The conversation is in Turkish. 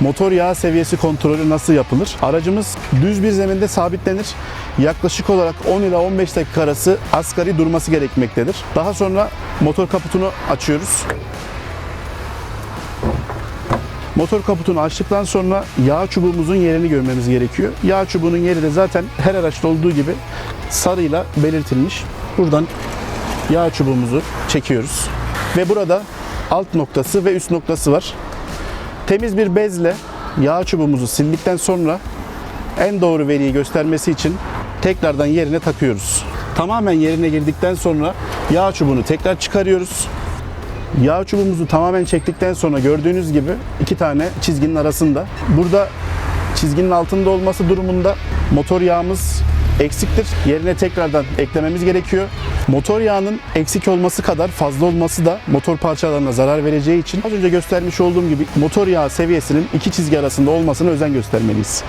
motor yağ seviyesi kontrolü nasıl yapılır? Aracımız düz bir zeminde sabitlenir. Yaklaşık olarak 10 ila 15 dakika arası asgari durması gerekmektedir. Daha sonra motor kaputunu açıyoruz. Motor kaputunu açtıktan sonra yağ çubuğumuzun yerini görmemiz gerekiyor. Yağ çubuğunun yeri de zaten her araçta olduğu gibi sarıyla belirtilmiş. Buradan yağ çubuğumuzu çekiyoruz. Ve burada alt noktası ve üst noktası var. Temiz bir bezle yağ çubuğumuzu sildikten sonra en doğru veriyi göstermesi için tekrardan yerine takıyoruz. Tamamen yerine girdikten sonra yağ çubuğunu tekrar çıkarıyoruz. Yağ çubuğumuzu tamamen çektikten sonra gördüğünüz gibi iki tane çizginin arasında. Burada çizginin altında olması durumunda motor yağımız eksiktir. Yerine tekrardan eklememiz gerekiyor. Motor yağının eksik olması kadar fazla olması da motor parçalarına zarar vereceği için az önce göstermiş olduğum gibi motor yağı seviyesinin iki çizgi arasında olmasına özen göstermeliyiz.